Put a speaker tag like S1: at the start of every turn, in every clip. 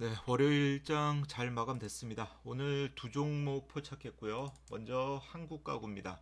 S1: 네, 월요일장 잘 마감됐습니다. 오늘 두 종목 포착했고요. 먼저 한국 가구입니다.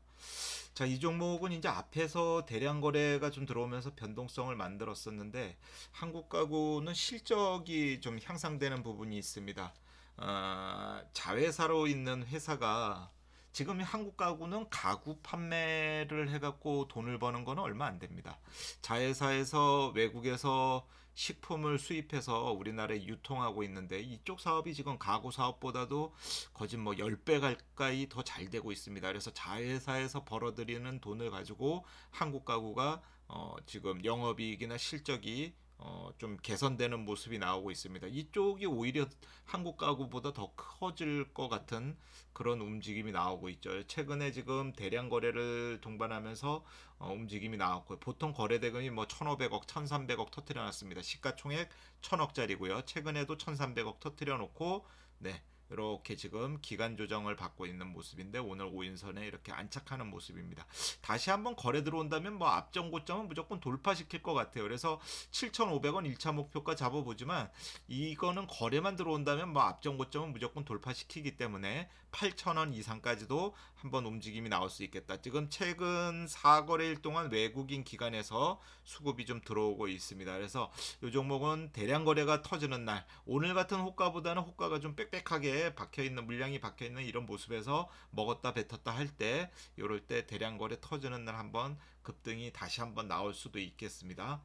S1: 자, 이 종목은 이제 앞에서 대량 거래가 좀 들어오면서 변동성을 만들었었는데 한국 가구는 실적이 좀 향상되는 부분이 있습니다. 아, 자회사로 있는 회사가 지금 한국 가구는 가구 판매를 해갖고 돈을 버는 거는 얼마 안 됩니다. 자회사에서 외국에서 식품을 수입해서 우리나라에 유통하고 있는데 이쪽 사업이 지금 가구 사업보다도 거진 뭐 10배 가까이 더 잘 되고 있습니다. 그래서 자회사에서 벌어들이는 돈을 가지고 한국 가구가 어 지금 영업이익이나 실적이 어, 좀 개선되는 모습이 나오고 있습니다. 이쪽이 오히려 한국 가구보다 더 커질 것 같은 그런 움직임이 나오고 있죠. 최근에 지금 대량 거래를 동반하면서 어, 움직임이 나왔고요. 보통 거래 대금이 뭐 1,500억, 1,300억 터트려 놨습니다. 시가총액 1,000억짜리고요. 최근에도 1,300억 터트려 놓고 네. 이렇게 지금 기간 조정을 받고 있는 모습인데 오늘 5인선에 이렇게 안착하는 모습입니다. 다시 한번 거래 들어온다면 뭐 앞전 고점은 무조건 돌파시킬 것 같아요. 그래서 7,500원 1차 목표가 잡아보지만 이거는 거래만 들어온다면 뭐 앞전 고점은 무조건 돌파시키기 때문에 8,000원 이상까지도 한번 움직임이 나올 수 있겠다. 지금 최근 4거래일 동안 외국인 기관에서 수급이 좀 들어오고 있습니다. 그래서 이 종목은 대량 거래가 터지는 날 오늘 같은 호가보다는 호가가 좀 빽빽하게 박혀 있는 물량이 박혀 있는 이런 모습에서 먹었다 뱉었다 할 때 이럴 때 대량 거래 터지는 날 한번 급등이 다시 한번 나올 수도 있겠습니다.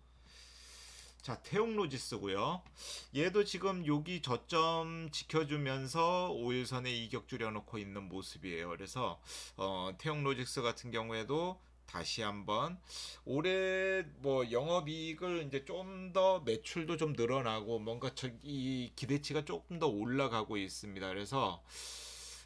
S1: 자, 태용로지스고요. 얘도 지금 여기 저점 지켜주면서 5일선에 이격 줄여놓고 있는 모습이에요. 그래서 어, 태용로지스 같은 경우에도 다시 한번 올해 뭐 영업이익을 이제 좀 더 매출도 좀 늘어나고 뭔가 저이 기대치가 조금 더 올라가고 있습니다. 그래서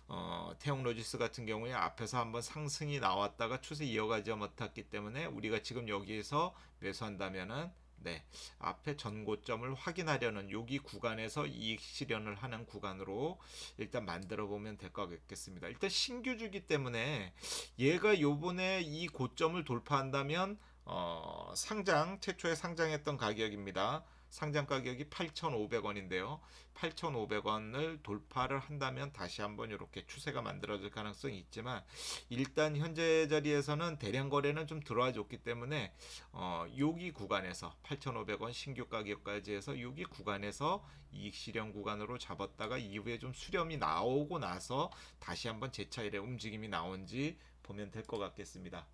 S1: 어, 태용 로지스 같은 경우에 앞에서 한번 상승이 나왔다가 추세 이어가지 못했기 때문에 우리가 지금 여기에서 매수한다면은 네, 앞에 전고점을 확인하려는 여기 구간에서 이익 실현을 하는 구간으로 일단 만들어 보면 될 것 같겠습니다. 일단 신규 주기 때문에 얘가 요번에 이 고점을 돌파한다면 어, 상장 최초에 상장했던 가격입니다. 상장 가격이 8,500원인데요. 8,500원을 돌파를 한다면 다시 한번 이렇게 추세가 만들어질 가능성이 있지만 일단 현재 자리에서는 대량 거래는 좀 들어와 줬기 때문에 어, 여기 구간에서 8,500원 신규 가격까지 해서 여기 구간에서 이익 실현 구간으로 잡았다가 이후에 좀 수렴이 나오고 나서 다시 한번 재차일의 움직임이 나온지 보면 될 것 같겠습니다.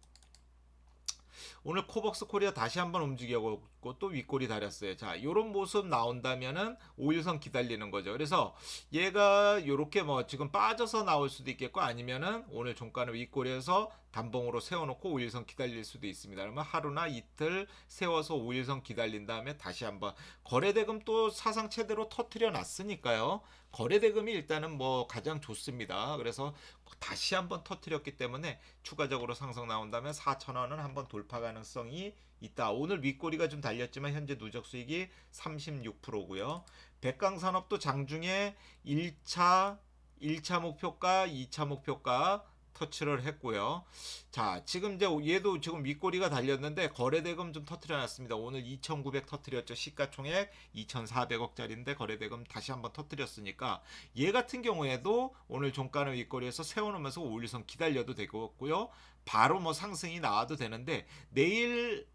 S1: 오늘 코벅스 코리아 다시 한번 움직여고 또 윗골이 다렸어요. 자, 요런 모습 나온다면은 5일선 기다리는 거죠. 그래서 얘가 요렇게 뭐 지금 빠져서 나올 수도 있겠고 아니면은 오늘 종가는 윗골에서 단봉으로 세워놓고 5일선 기다릴 수도 있습니다. 그러면 하루나 이틀 세워서 5일선 기다린 다음에 다시 한번 거래대금 또 사상 최대로 터트려 놨으니까요. 거래대금이 일단은 뭐 가장 좋습니다. 그래서 다시 한번 터트렸기 때문에 추가적으로 상승 나온다면 4천원은 한번 돌파 가능성이 있다. 오늘 윗꼬리가 좀 달렸지만 현재 누적 수익이 36%고요. 백강산업도 장중에 1차 1차 목표가, 2차 목표가 터치를 했고요. 자, 지금 이제 얘도 지금 윗꼬리가 달렸는데 거래대금 좀 터트려 놨습니다. 오늘 2,900 터트렸죠. 시가총액 2,400억짜리인데 거래대금 다시 한번 터트렸으니까 얘 같은 경우에도 오늘 종가는 윗꼬리에서 세워놓으면서 5일선 기다려도 되고요. 바로 뭐 상승이 나와도 되는데 내일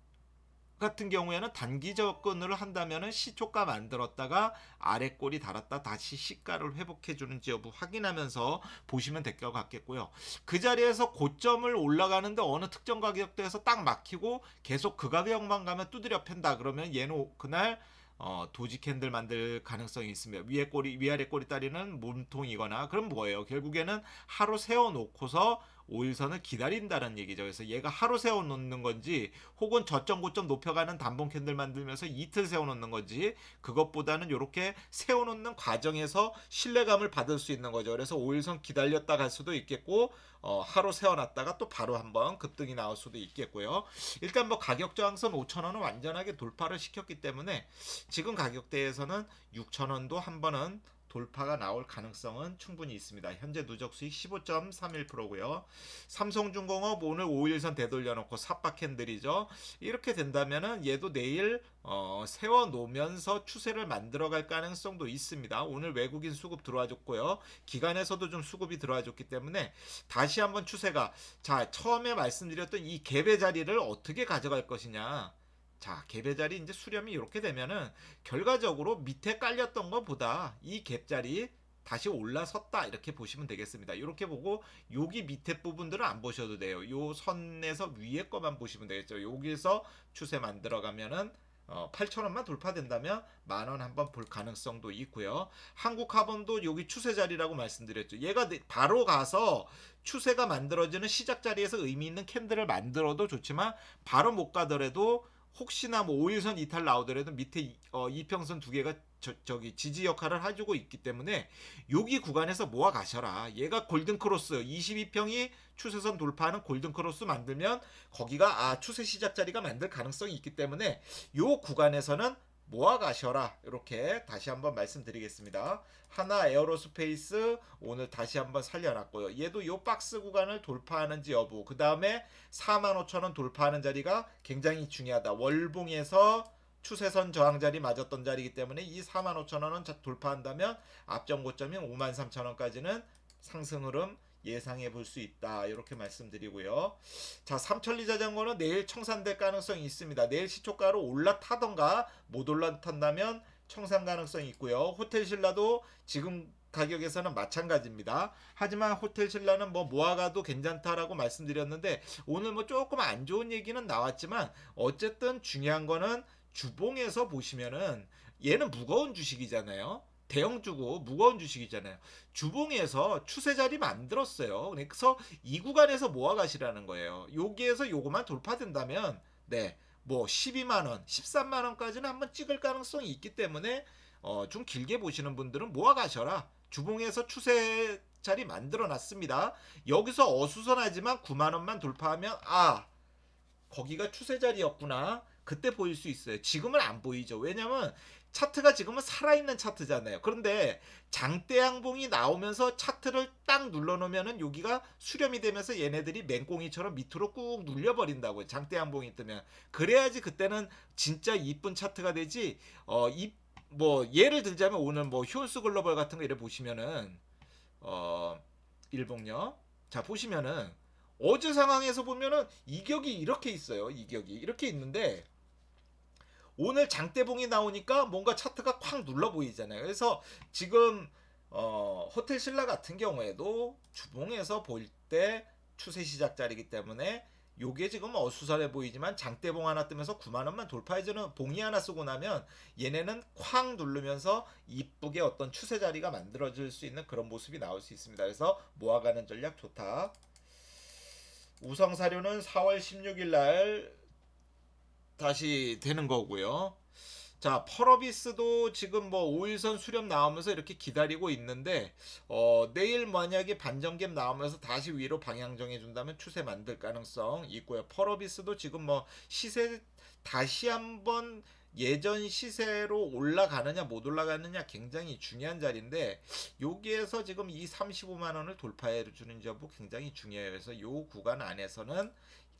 S1: 같은 경우에는 단기 접근을 한다면은 시초가 만들었다가 아래 꼬리 달았다 다시 시가를 회복해 주는지 여부 확인하면서 보시면 될 것 같겠고요. 그 자리에서 고점을 올라가는데 어느 특정 가격대에서 딱 막히고 계속 그 가격만 가면 두드려 팬다 그러면 얘는 그날 어, 도지 캔들 만들 가능성이 있습니다. 위에 꼬리, 위아래 꼬리 따리는 몸통이거나 그럼 뭐예요? 결국에는 하루 세워 놓고서 5일선을 기다린다는 얘기죠. 그래서 얘가 하루 세워 놓는 건지 혹은 저점 고점 높여가는 단봉 캔들 만들면서 이틀 세워 놓는 건지 그것보다는 이렇게 세워 놓는 과정에서 신뢰감을 받을 수 있는 거죠. 그래서 5일선 기다렸다 갈 수도 있겠고 어, 하루 세워놨다가 또 바로 한번 급등이 나올 수도 있겠고요. 일단 뭐 가격 저항선 5천원은 완전하게 돌파를 시켰기 때문에 지금 가격대에서는 6천원도 한 번은 돌파가 나올 가능성은 충분히 있습니다. 현재 누적 수익 15.31%고요. 삼성중공업 오늘 5일선 되돌려놓고 삽박 캔들이죠. 이렇게 된다면은 얘도 내일 어, 세워 놓으면서 추세를 만들어갈 가능성도 있습니다. 오늘 외국인 수급 들어와줬고요. 기관에서도 좀 수급이 들어와줬기 때문에 다시 한번 추세가 자 처음에 말씀드렸던 이 갭의 자리를 어떻게 가져갈 것이냐. 자, 갭의 자리 이제 수렴이 이렇게 되면은 결과적으로 밑에 깔렸던 것보다 이 갭 자리 다시 올라섰다 이렇게 보시면 되겠습니다. 이렇게 보고 여기 밑에 부분들은 안 보셔도 돼요. 요 선에서 위에 거만 보시면 되겠죠. 여기서 추세 만들어 가면은 어, 8,000원만 돌파된다면 만원 한번 볼 가능성도 있고요. 한국화본도 여기 추세 자리라고 말씀드렸죠. 얘가 내- 바로 가서 추세가 만들어지는 시작 자리에서 의미 있는 캔들을 만들어도 좋지만 바로 못 가더라도 혹시나 뭐 5일선 이탈 나오더라도 밑에 이- 어, 이평선 두 개가 저, 저기 지지 역할을 해주고 있기 때문에 여기 구간에서 모아 가셔라. 얘가 골든 크로스 22평이 추세선 돌파하는 골든 크로스 만들면 거기가 아 추세 시작 자리가 만들 가능성이 있기 때문에 요 구간에서는 모아 가셔라. 이렇게 다시 한번 말씀드리겠습니다. 하나 에어로스페이스 오늘 다시 한번 살려놨고요. 얘도 요 박스 구간을 돌파하는지 여부. 그 다음에 45,000원 돌파하는 자리가 굉장히 중요하다. 월봉에서 추세선 저항 자리 맞았던 자리이기 때문에 이 45,000원은 돌파한다면 앞전 고점인 53,000원까지는 상승 흐름 예상해 볼 수 있다. 이렇게 말씀드리고요. 자, 삼천리 자전거는 내일 청산될 가능성이 있습니다. 내일 시초가로 올라타던가 못 올라탄다면 청산 가능성이 있고요. 호텔 신라도 지금 가격에서는 마찬가지입니다. 하지만 호텔 신라는 뭐 모아가도 괜찮다라고 말씀드렸는데 오늘 뭐 조금 안 좋은 얘기는 나왔지만 어쨌든 중요한 거는 주봉에서 보시면은 얘는 무거운 주식이잖아요. 대형주고 무거운 주식이잖아요. 주봉에서 추세 자리 만들었어요. 그래서 이 구간에서 모아 가시라는 거예요. 여기에서 요거만 돌파된다면 네. 뭐 12만 원, 13만 원까지는 한번 찍을 가능성이 있기 때문에 어, 좀 길게 보시는 분들은 모아 가셔라. 주봉에서 추세 자리 만들어 놨습니다. 여기서 어수선하지만 9만 원만 돌파하면 아, 거기가 추세 자리였구나. 그때 보일 수 있어요. 지금은 안 보이죠. 왜냐면 차트가 지금은 살아있는 차트잖아요. 그런데 장대 양봉이 나오면서 차트를 딱 눌러놓으면은 여기가 수렴이 되면서 얘네들이 맹꽁이처럼 밑으로 꾹 눌려버린다고요. 장대 양봉이 뜨면 그래야지 그때는 진짜 이쁜 차트가 되지. 어 이 뭐 예를 들자면 오늘 뭐 효스 글로벌 같은 거 이래 보시면은 어 일봉요. 자 보시면은 어제 상황에서 보면은 이격이 이렇게 있어요. 이격이 이렇게 있는데 오늘 장대봉이 나오니까 뭔가 차트가 콱 눌러 보이잖아요. 그래서 지금 어, 호텔 신라 같은 경우에도 주봉에서 볼때 추세 시작 자리이기 때문에 요게 지금 어수선해 보이지만 장대봉 하나 뜨면서 9만 원만 돌파해주는 봉이 하나 쓰고 나면 얘네는 쾅 누르면서 이쁘게 어떤 추세 자리가 만들어질 수 있는 그런 모습이 나올 수 있습니다. 그래서 모아가는 전략 좋다. 우성사료는 4월 16일 날 다시 되는 거고요. 자, 펄어비스도 지금 뭐 5일선 수렴 나오면서 이렇게 기다리고 있는데 어, 내일 만약에 반전갭 나오면서 다시 위로 방향 정해 준다면 추세 만들 가능성 있고요. 펄어비스도 지금 뭐 시세 다시 한번 예전 시세로 올라가느냐 못 올라가느냐 굉장히 중요한 자리인데 여기에서 지금 이 35만 원을 돌파해 주는 여부 굉장히 중요해요. 그래서 요 구간 안에서는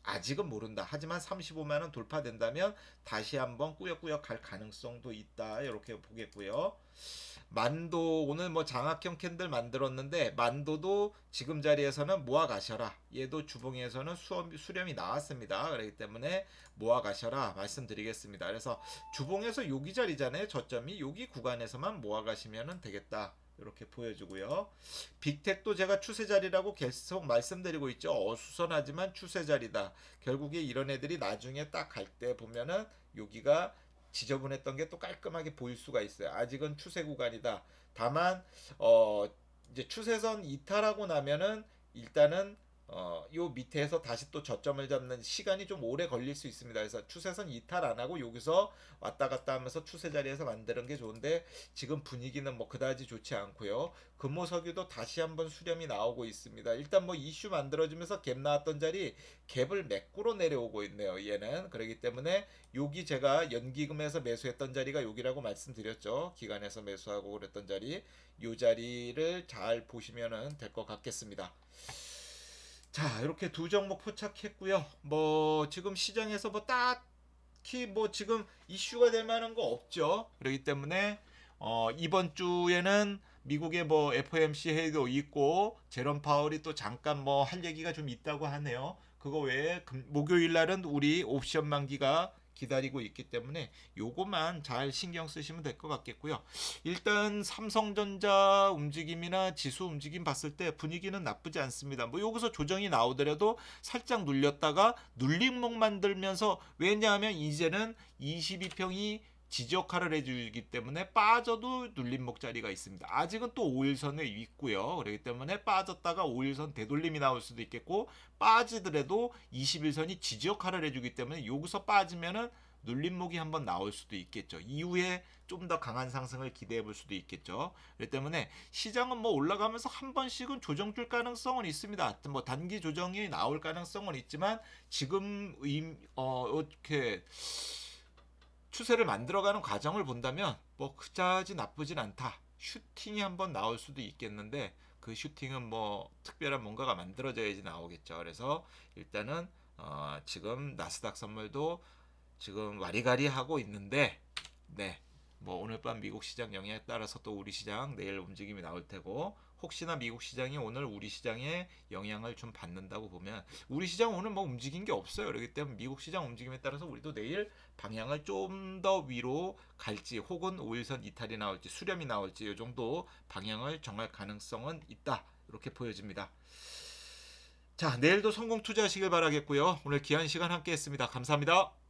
S1: 아직은 모른다. 하지만 35만 원 돌파된다면 다시 한번 꾸역꾸역 갈 가능성도 있다. 이렇게 보겠고요. 만도 오늘 뭐 장학형 캔들 만들었는데 만도도 지금 자리에서는 모아 가셔라. 얘도 주봉에서는 수엄, 수렴이 나왔습니다. 그렇기 때문에 모아 가셔라 말씀드리겠습니다. 그래서 주봉에서 여기 자리잖아요. 저점이 여기 구간에서만 모아 가시면 되겠다. 이렇게 보여주고요. 빅텍도 제가 추세 자리라고 계속 말씀드리고 있죠. 어수선하지만 추세 자리다. 결국에 이런 애들이 나중에 딱 갈 때 보면은 여기가 지저분했던 게 또 깔끔하게 보일 수가 있어요. 아직은 추세 구간이다. 다만 어 이제 추세선 이탈하고 나면은 일단은 어, 요 밑에서 다시 또 저점을 잡는 시간이 좀 오래 걸릴 수 있습니다. 그래서 추세선 이탈 안 하고 여기서 왔다 갔다 하면서 추세 자리에서 만드는 게 좋은데 지금 분위기는 뭐 그다지 좋지 않고요. 금호석유도 다시 한번 수렴이 나오고 있습니다. 일단 뭐 이슈 만들어지면서 갭 나왔던 자리 갭을 매꾸로 내려오고 있네요. 얘는 그렇기 때문에 여기 제가 연기금에서 매수했던 자리가 여기라고 말씀드렸죠. 기관에서 매수하고 그랬던 자리 요 자리를 잘 보시면은 될 것 같겠습니다. 자, 이렇게 두 종목 포착했고요. 뭐 지금 시장에서 뭐 딱히 뭐 지금 이슈가 될 만한 거 없죠. 그렇기 때문에 어, 이번 주에는 미국의 뭐 FOMC 회의도 있고 제롬 파월이 또 잠깐 뭐 할 얘기가 좀 있다고 하네요. 그거 외에 금- 목요일 날은 우리 옵션 만기가 기다리고 있기 때문에 요거만 잘 신경 쓰시면 될 것 같겠고요. 일단 삼성전자 움직임이나 지수 움직임 봤을 때 분위기는 나쁘지 않습니다. 뭐 여기서 조정이 나오더라도 살짝 눌렸다가 눌림목 만들면서 왜냐하면 이제는 22평이 지적화를 해주기 때문에 빠져도 눌림목 자리가 있습니다. 아직은 또 5일선에 있고요. 그렇기 때문에 빠졌다가 5일선 되돌림이 나올 수도 있겠고 빠지더라도 21선이 지적화를 해주기 때문에 여기서 빠지면은 눌림목이 한번 나올 수도 있겠죠. 이후에 좀 더 강한 상승을 기대해 볼 수도 있겠죠. 그렇기 때문에 시장은 뭐 올라가면서 한 번씩은 조정 줄 가능성은 있습니다. 뭐 단기 조정이 나올 가능성은 있지만 지금 의, 어 이렇게 추세를 만들어가는 과정을 본다면 뭐 그다지 나쁘진 않다. 슈팅이 한번 나올 수도 있겠는데 그 슈팅은 뭐 특별한 뭔가가 만들어져야지 나오겠죠. 그래서 일단은 어 지금 나스닥 선물도 지금 와리가리 하고 있는데 네. 뭐 오늘 밤 미국 시장 영향에 따라서 또 우리 시장 내일 움직임이 나올 테고 혹시나 미국 시장이 오늘 우리 시장에 영향을 좀 받는다고 보면 우리 시장 오늘 뭐 움직인 게 없어요. 그렇기 때문에 미국 시장 움직임에 따라서 우리도 내일 방향을 좀 더 위로 갈지 혹은 5일선 이탈이 나올지 수렴이 나올지 이 정도 방향을 정할 가능성은 있다. 이렇게 보여집니다. 자, 내일도 성공 투자하시길 바라겠고요. 오늘 귀한 시간 함께 했습니다. 감사합니다.